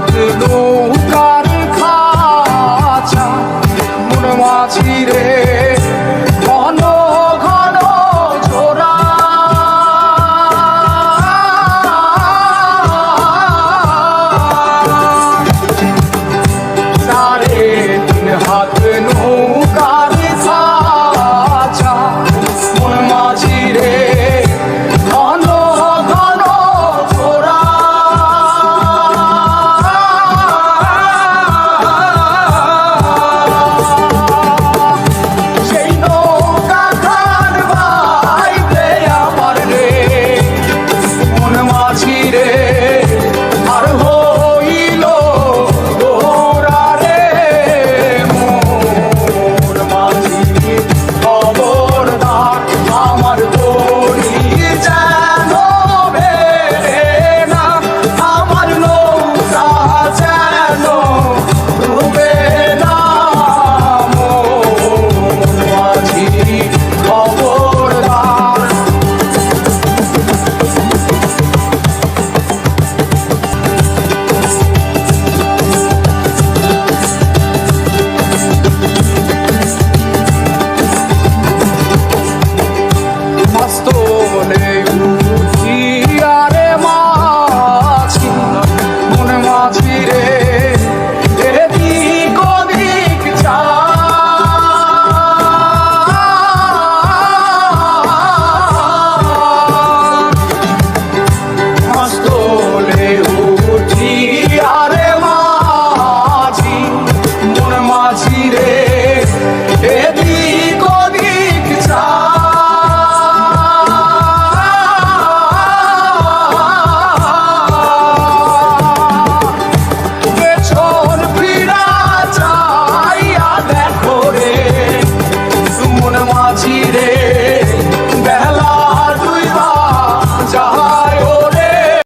হাত নৌকার খাচা মন মাঝি রে। মাঝি রে।